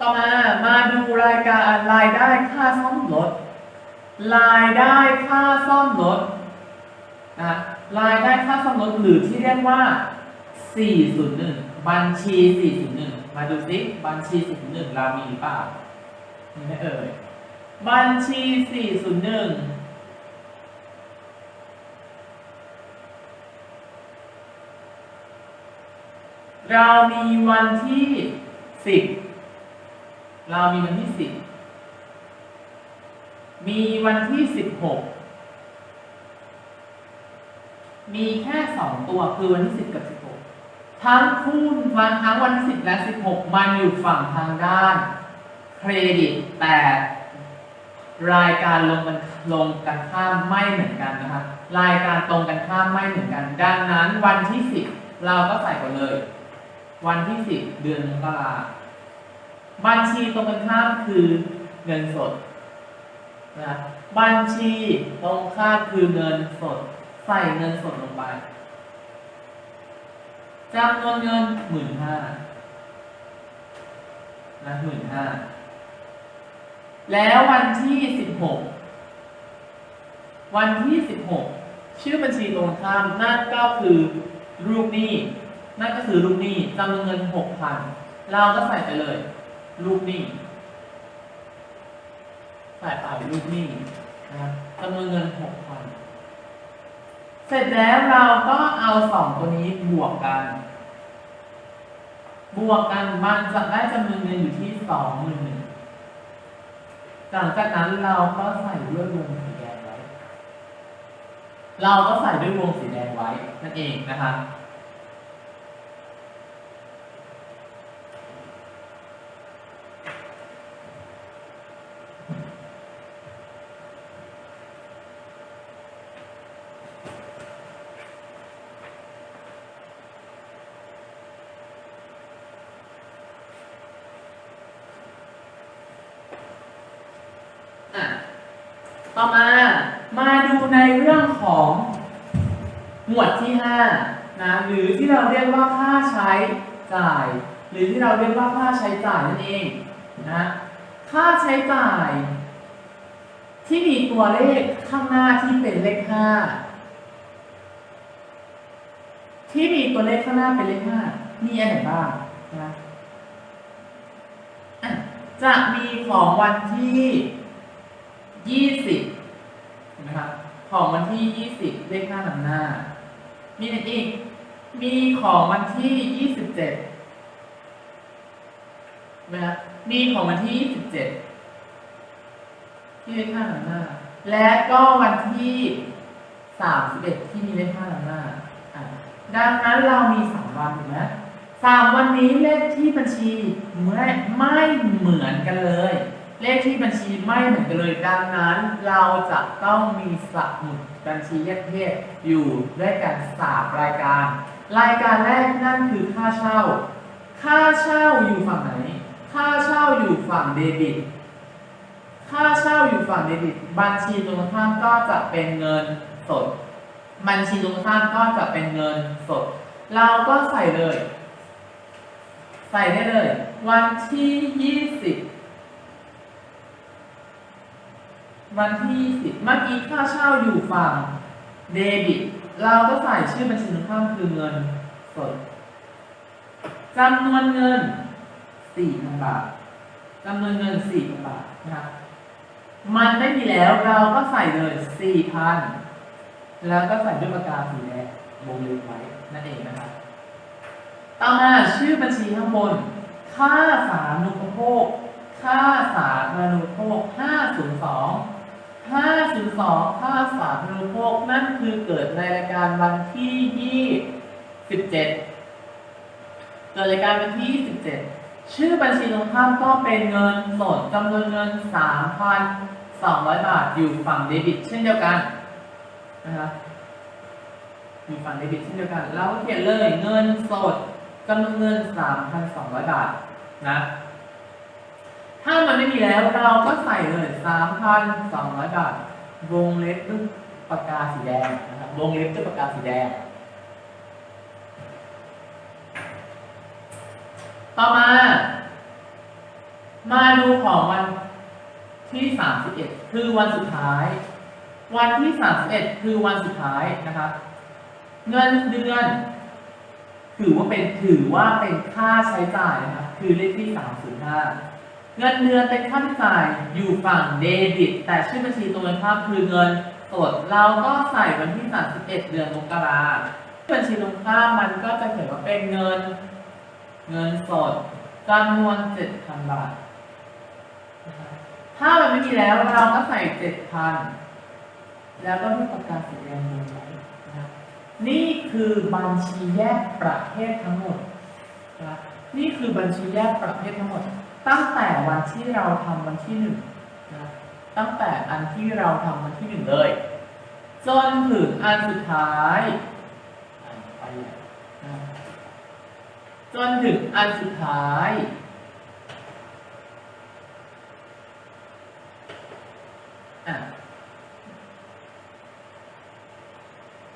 ต่อมามาดูรายการรายได้ค่าซ่อมรถรายได้ค่าซ่อมรถนะรายได้ค่าซ่อมรถหรือที่เรียกว่า 401 บัญชี 401 มาดูซิบัญชี 401 เรามีหรือเปล่าไหมเอ่ยบัญชี 401เรามีวันที่10เรามีวันที่10มีวันที่16มีแค่2ตัวคือวันที่10กับ16ทั้งคู่วันทั้งวันที่10และ16มันอยู่ฝั่งทางด้าน เครดิตแต่รายการลงกันลงกันข้ามไม่เหมือนกันนะคะรายการตรงกันข้ามไม่เหมือนกัน ดังนั้นวันที่10เราก็ใส่ก่อนเลย วันที่10เดือนมกรา บัญชีตรงกันข้ามคือเงินสดนะบัญชีตรงข้ามคือเงินสด ใส่เงินสดลงไปจำนวนเงินหมื่นห้านะหมื่นห้าแล้ววันที่16วันที่16ชื่อบัญชีตรงข้ามนั่นก็คือรูปหนี้นั่นก็คือลูกหนี้จำนวนเงินหกพันเราก็ใส่ไปเลย ลูกหนี้ใส่ไปลูกหนี้นะจำนวนเงินหกพันเสร็จแล้วเราก็เอาสองตัวนี้บวกกัน บวกกันมันจะได้จำนวนเงินอยู่ที่สองหมื่นหนึ่งหลังจากนั้นเราก็ใส่ด้วยวงสีแดงไว้ เราก็ใส่ด้วยวงสีแดงไว้นั่นเองนะครับอะ มามาดูในเรื่องของหมวดที่5นะหรือที่เราเรียกว่าค่าใช้จ่าย หรือที่เราเรียกว่าค่าใช้จ่ายนั่นเองนะค่าใช้จ่าย ที่มีตัวเลขข้างหน้าที่เป็นเลขห้าที่มีตัวเลขข้างหน้าเป็นเลขห้ามีอะไรบ้างนะอะจะมีของวันที่ยี่สิบ นะครับของวันที่ยี่สิบเลขหน้านำหน้า มีอะไรอีก มีของวันที่ยี่สิบเจ็ดนะมีของวันที่ยี่สิบเจ็ดที่เลขหน้านำหน้า และก็วันที่สามสิบเอ็ดที่มีเลขหน้านำหน้าดังนั้นเรามีสามวันถูกไหมสามวันนี้เลขที่บัญชีไม่ไม่เหมือนกันเลย เลขที่บัญชีไม่เหมือนกันเลยดังนั้น เราจะต้องมีสมุดบัญชีแยกเพศอยู่ด้วยกันสามรายการ รายการแรกนั่นคือค่าเช่า ค่าเช่าอยู่ฝั่งไหน ค่าเช่าอยู่ฝั่งเดบิต ค่าเช่าอยู่ฝั่งเดบิต บัญชีตรงข้ามก็จะเป็นเงินสด บัญชีตรงข้ามก็จะเป็นเงินสด เราก็ใส่เลย ใส่ได้เลย วันที่ 20 วันที่สิบเมื่อกี้ค่าเช่าอยู่ฝั่งเดบิต เราก็ใส่ชื่อบัญชีตรงข้ามคือเงินสดจำนวนเงินสี่พันบาทจำนวนเงินสี่พันบาทนะครับมันไม่มีแล้วเราก็ใส่เลยสี่พันแล้วก็ใส่ด้วยปากกาสีแดงวงเล็บไว้นั่นเองนะครับต่อมาชื่อบัญชีข้างบน ค่าสาธารณูปโภค ค่าสาธารณูปโภค502 502ค่าสาธารณูปโภคนั่นคือเกิดในรายการวันที่ 27 เกิดรายการวันที่ 27 ชื่อบัญชีตรงข้ามก็เป็นเงินสดจำนวนเงิน 3,200 บาทอยู่ฝั่งเดบิต เช่นเดียวกันนะครับอยู่ฝั่งเดบิตเช่นเดียวกันเราก็เขียนเลยเงินสดจำนวนเงิน 3,200 บาทนะ ถ้ามันไม่มีแล้วเราก็ใส่เลย3,200บาท วงเล็บด้วยปากกาสีแดงนะครับ วงเล็บด้วยปากกาสีแดง ต่อมา มาดูของวันที่สามสิบเอ็ดคือวันสุดท้าย วันที่สามสิบเอ็ดคือวันสุดท้ายนะครับ เงินเดือน ถือว่าเป็นถือว่าเป็นค่าใช้จ่ายนะครับ คือเลขที่สามศูนย์ห้า เงินเดือนเป็นค่าใช้จ่ายอยู่ฝั่งเดบิต แต่ชื่อบัญชีตรงกันข้ามคือเงินสดเราก็ใส่วันที่ 31 เดือนมกราบัญชีตรงข้ามมันก็จะเขียนว่าเป็นเงิน เงินสดจำนวน 7,000 บาท ถ้ามันไม่มีแล้วเราก็ใส่ 7,000 แล้วก็ที่ประกาศสีแดงลงไว้นะนี่คือบัญชีแยกประเภททั้งหมดนะนี่คือบัญชีแยกประเภททั้งหมด ตั้งแต่วันที่เราทำวันที่หนึ่งนะตั้งแต่อันที่เราทำวันที่หนึ่งเลย จนถึงอันสุดท้ายไปเลยนะจนถึงอันสุดท้าย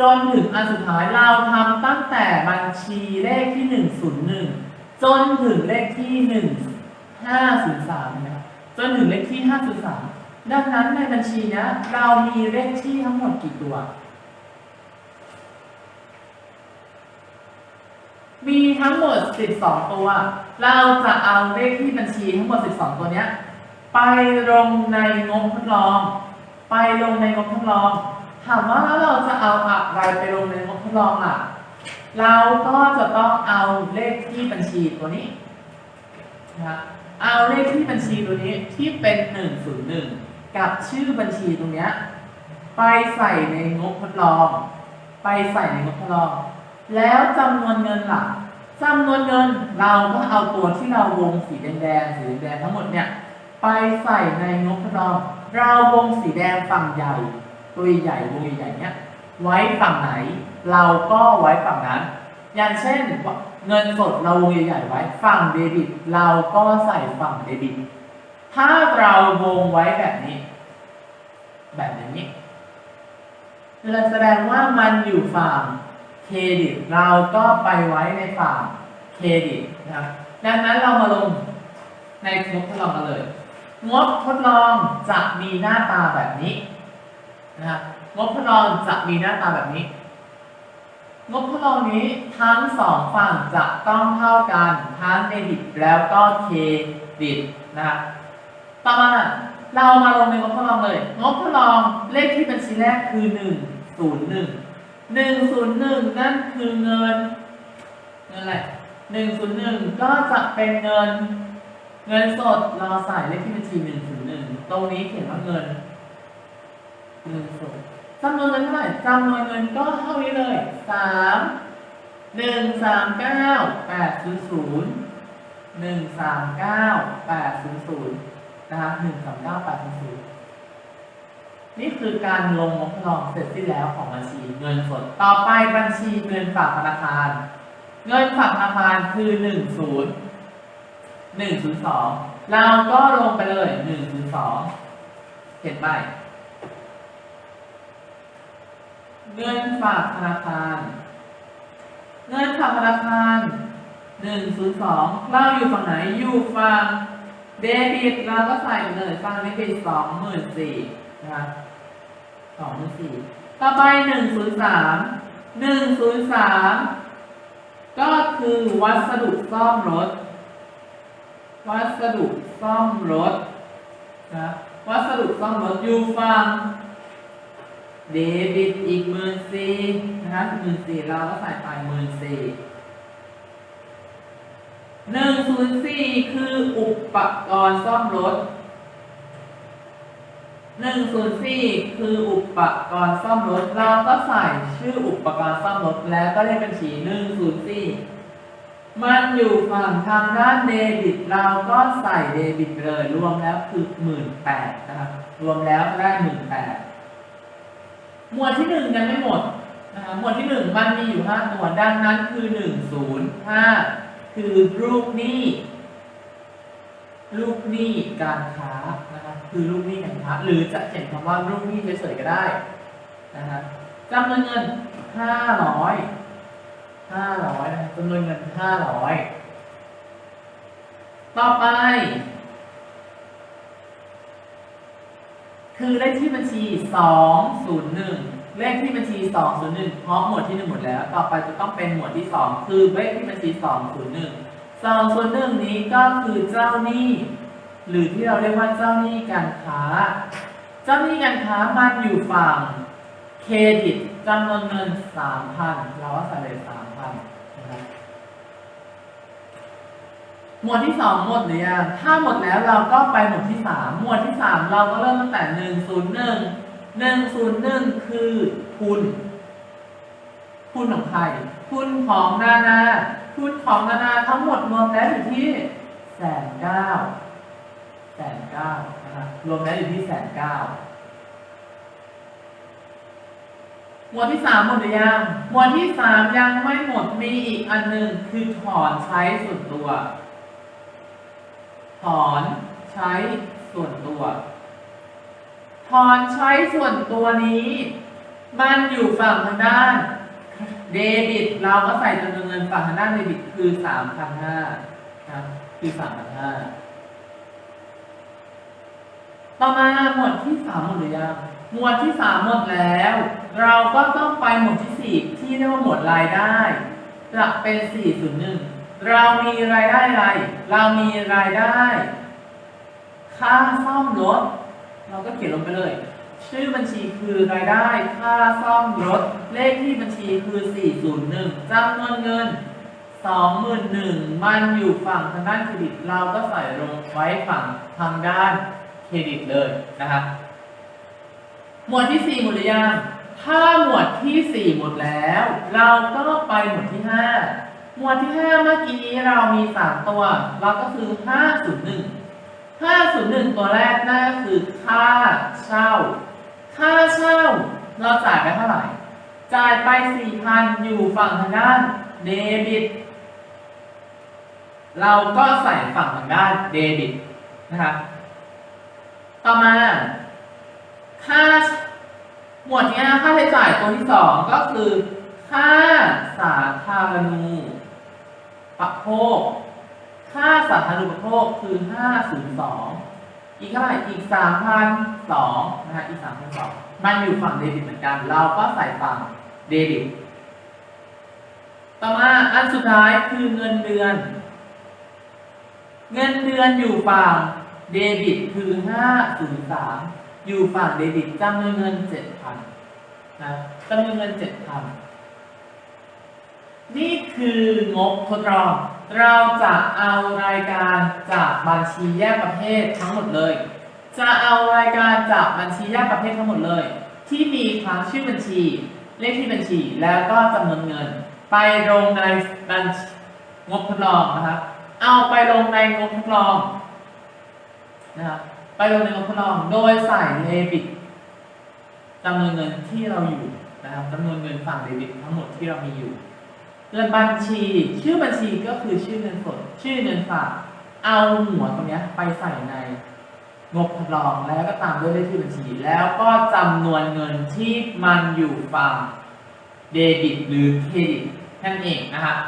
จนถึงอันสุดท้ายเราทำตั้งแต่บัญชีเลขที่ 101 จนถึงเลขที่ 503นะครับจนถึงเลขที่ 503 ดังนั้นในบัญชีเนี้ยเรามีเลขที่ทั้งหมดกี่ตัว มีทั้งหมด 12 ตัว เราจะเอาเลขที่บัญชีทั้งหมด 12 ตัวเนี้ยไปลงในงบทดลอง ไปลงในงบทดลอง ถามว่าแล้วเราจะเอาอะไรไปลงในงบทดลองอะ เราก็จะต้องเอาเลขที่บัญชีตัวนี้นะครับ เอาเลขที่บัญชีตัวนี้ที่เป็น101กับชื่อบัญชีตรงเนี้ยไปใส่ในงบทดลอง ไปใส่ในงบทดลอง แล้วจำนวนเงินหล่ะจำนวนเงินเราก็เอาตัวที่เราวงสีแดงๆสีแดงทั้งหมดเนี่ยไปใส่ในงบทดลอง เราวงสีแดงฝั่งใหญ่ ตัวใหญ่วงใหญ่เนี้ยไว้ฝั่งไหน เราก็ไว้ฝั่งนั้น อย่างเช่นเงินสดเราวงใหญ่ๆไว้ฝั่งเดบิต เราก็ใส่ฝั่งเดบิต ถ้าเราวงไว้แบบนี้ แบบนี้เราแสดงว่ามันอยู่ฝั่งเครดิต เราก็ไปไว้ในฝั่งเครดิตนะครับดังนั้นเรามาลงในงบทดลองกันเลย งบทดลองจะมีหน้าตาแบบนี้นะครับงบทดลองจะมีหน้าตาแบบนี้ งบทดลองนี้ทั้งสองฝั่งจะต้องเท่ากันทั้งเดบิตแล้วก็เครดิตนะต่อมาเรามาลงในงบทดลองเลย งบทดลองเลขที่บัญชีแรกคือ101 101นั่นคือเงินเงินอะไร101ก็จะเป็นเงิน เงินสดเราใส่เลขที่บัญชี101ตรงนี้เขียนว่าเงินเงินสด จำนวนเงินเท่าไหร่จำนวนเงินก็เท่านี้เลยสามหนึ่งสามเก้าแปดศูนย์ศูนย์หนึ่งสามเก้าแปดศูนย์ศูนย์นะคะหนึ่งสามเก้าแปดศูนย์ศูนย์นี่คือการลงงบลองเสร็จสิ้นแล้วของบัญชีเงินสด ต่อไปบัญชีเงินฝากธนาคาร เงินฝากธนาคารคือหนึ่งศูนย์หนึ่งศูนย์สองเราก็ลงไปเลยหนึ่งศูนย์สองเห็นไหม เงินฝากธนาคาร เงินฝากธนาคารหนึ่งศูนย์สองเราอยู่ฝั่งไหนอยู่ฝั่งเดบิตเราก็ใส่ไปเลยฝั่งเดบิตสองหมื่นสี่นะครับสองหมื่นสี่ต่อไปหนึ่งศูนย์สามหนึ่งศูนย์สามก็คือวัสดุซ่อมรถ วัสดุซ่อมรถนะวัสดุซ่อมรถอยู่ฝั่ง เดบิตอีกหมื่นสี่นะครับหมื่นสี่เราก็ใส่ไปหมื่นสี่หนึ่งศูนย์สี่คืออุปกรณ์ซ่อมรถหนึ่งศูนย์สี่คืออุปกรณ์ซ่อมรถ เราก็ใส่ชื่ออุปกรณ์ซ่อมรถแล้วก็เลขบัญชีหนึ่งศูนย์สี่มันอยู่ฝั่งทางด้านเดบิต เราก็ใส่เดบิตไปเลยรวมแล้วคือหมื่นแปดนะครับรวมแล้วได้หมื่นแปด หมวดที่หนึ่งยังไม่หมดนะคะหมวดที่หนึ่งมันมีอยู่ห้าตัวดังนั้นคือหนึ่งศูนย์ห้าคือลูกหนี้ลูกหนี้การค้านะคะคือลูกหนี้การค้าหรือจะเขียนคำว่าลูกหนี้เฉยๆก็ได้นะคะจำนวนเงินห้าร้อยห้าร้อยนะจำนวนเงินห้าร้อยต่อไป คือเลขที่บัญชี 201 เลขที่บัญชี 201เพราะหมวดที่ 1 หมดแล้ว ต่อไปจะต้องเป็นหมวดที่ 2 คือเลขที่บัญชี 201 201 นี้ก็คือเจ้าหนี้หรือที่เราเรียกว่าเจ้าหนี้การค้า เจ้าหนี้การค้ามันอยู่ฝั่งเครดิตจำนวนเงิน 3,000 เราว่าใส่เลย3นะครับ หมวดที่สองหมดหรือยังถ้าหมดแล้วเราก็ไปหมวดที่สามหมวดที่สามเราก็เริ่มตั้งแต่หนึ่งศูนย์หนึ่งหนึ่งศูนย์หนึ่งคือทุนทุนของใครทุนของนานาทุนของนานาทั้งหมดรวมแล้วอยู่ที่แสนเก้าแสนเก้านะครับรวมแล้วอยู่ที่แสนเก้าหมวดที่สามหมดหรือยังหมวดที่สามยังไม่หมดมีอีกอันหนึ่งคือถอนใช้ส่วนตัว ถอนใช้ส่วนตัว ถอนใช้ส่วนตัวนี้ มันอยู่ฝั่งทางด้านเดบิตเราก็ใส่จำนวนเงินฝั่งทางด้านเดบิตคือสามพันห้าครับคือสามพันห้าต่อมาหมวดที่สามหมดหรือยังหมวดที่สามหมดแล้ว เราก็ต้องไปหมวดที่สี่ที่เรียกว่าหมวดรายได้ จะเป็นสี่ศูนย์หนึ่ง เรามีรายได้อะไร เรามีรายได้ ค่าซ่อมรถ เราก็เขียนลงไปเลย ชื่อบัญชีคือรายได้ ค่าซ่อมรถ เลขที่บัญชีคือ 401จำนวนเงิน 21,000มันอยู่ฝั่งทางด้านเครดิต เราก็ใส่ลงไว้ฝั่งทางด้านเครดิตเลยนะครับ หมวดที่ 4 หมดหรือยังถ้าหมวดที่ 4 หมดแล้ว เราก็ไปหมวดที่ 5 หมวดที่ 5 เมื่อกี้นี้เรามี 3 ตัว เราก็คือ 501 501 ตัวแรกนั่นก็คือค่าเช่า ค่าเช่า เราจ่ายไปเท่าไหร่ จ่ายไป 4,000 อยู่ฝั่งทางด้านเดบิต เราก็ใส่ฝั่งทางด้านเดบิตนะครับต่อมา ค่าหมวดนี้ค่าใช้จ่ายตัวที่สองก็คือค่าสาธารณู ปโภคค่าสาธารณูปโภคคือ 502 อีกเท่าไหร่อีก 3,002นะฮะอีก 3,002มันอยู่ฝั่งเดบิตเหมือนกัน เราก็ใส่ฝั่งเดบิต ต่อมาอันสุดท้ายคือเงินเดือน เงินเดือนอยู่ฝั่งเดบิตคือ 503 อยู่ฝั่งเดบิตจำนวนเงิน 7,000นะจำนวนเงิน 7,000 นี่คืองบทดลอง เราจะเอารายการจากบัญชีแยกประเภททั้งหมดเลย จะเอารายการจากบัญชีแยกประเภททั้งหมดเลย ที่มีทั้งชื่อบัญชี เลขที่บัญชีแล้วก็จำนวนเงิน ไปลงในบัญชีงบทดลองนะครับ เอาไปลงในงบทดลองนะครับไปลงในงบทดลอง โดยใส่เลบิตจำนวนเงินที่เราอยู่นะครับจำนวนเงินฝั่งเดบิตทั้งหมดที่เรามีอยู่ เงินบัญชี ชื่อบัญชีก็คือชื่อเงินสดชื่อเงินฝากเอาหัวตรงนี้ไปใส่ในงบทดลองแล้วก็ตามด้วยเลขที่บัญชี แล้วก็จำนวนเงินที่มันอยู่ฝั่งเดบิตหรือเครดิตนั่นเองนะครับ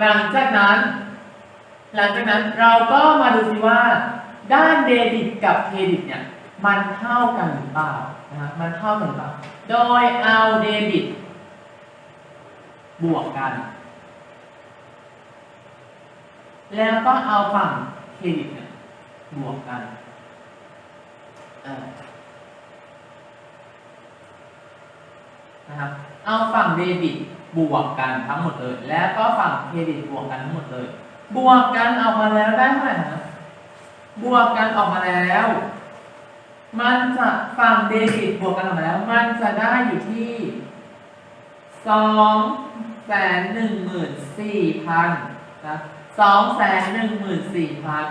หลังจากนั้น หลังจากนั้นเราก็มาดูสิว่า ด้านเดบิตกับเครดิตเนี่ยมันเท่ากันหรือเปล่านะมันเท่ากันหรือเปล่า โดยเอาเดบิต บวกกัน แล้วก็เอาฝั่งเครดิตบวกกันนะครับ เอาฝั่งเดบิตบวกกันทั้งหมดเลย แล้วก็ฝั่งเครดิตบวกกันทั้งหมดเลย บวกกันออกมาแล้วได้เท่าไหร่นะบวกกันออกมาแล้ว มันจะฝั่งเดบิตบวกกันออกมาแล้ว มันจะได้อยู่ที่สองแสนหนึ่งหมื่นสี่พันนะ สองแสนหนึ่งหมื่นสี่พัน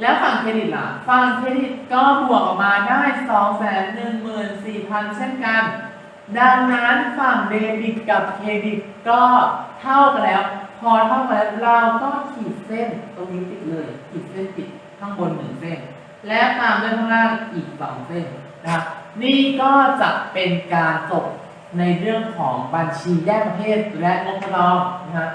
แล้วฝั่งเครดิตล่ะ ฝั่งเครดิตก็บวกออกมาได้สองแสนหนึ่งหมื่นสี่พันเช่นกัน ดังนั้นฝั่งเดบิตกับเครดิตก็เท่ากันแล้ว พอเท่ากันแล้วเราก็ขีดเส้นตรงนี้ติดเลย ขีดเส้นติดข้างบนหนึ่งเส้น และตามด้วยข้างล่างอีกสองเส้นนะครับ นี่ก็จะเป็นการจบในเรื่องของบัญชีแยกประเภทและงบทดองนะครับ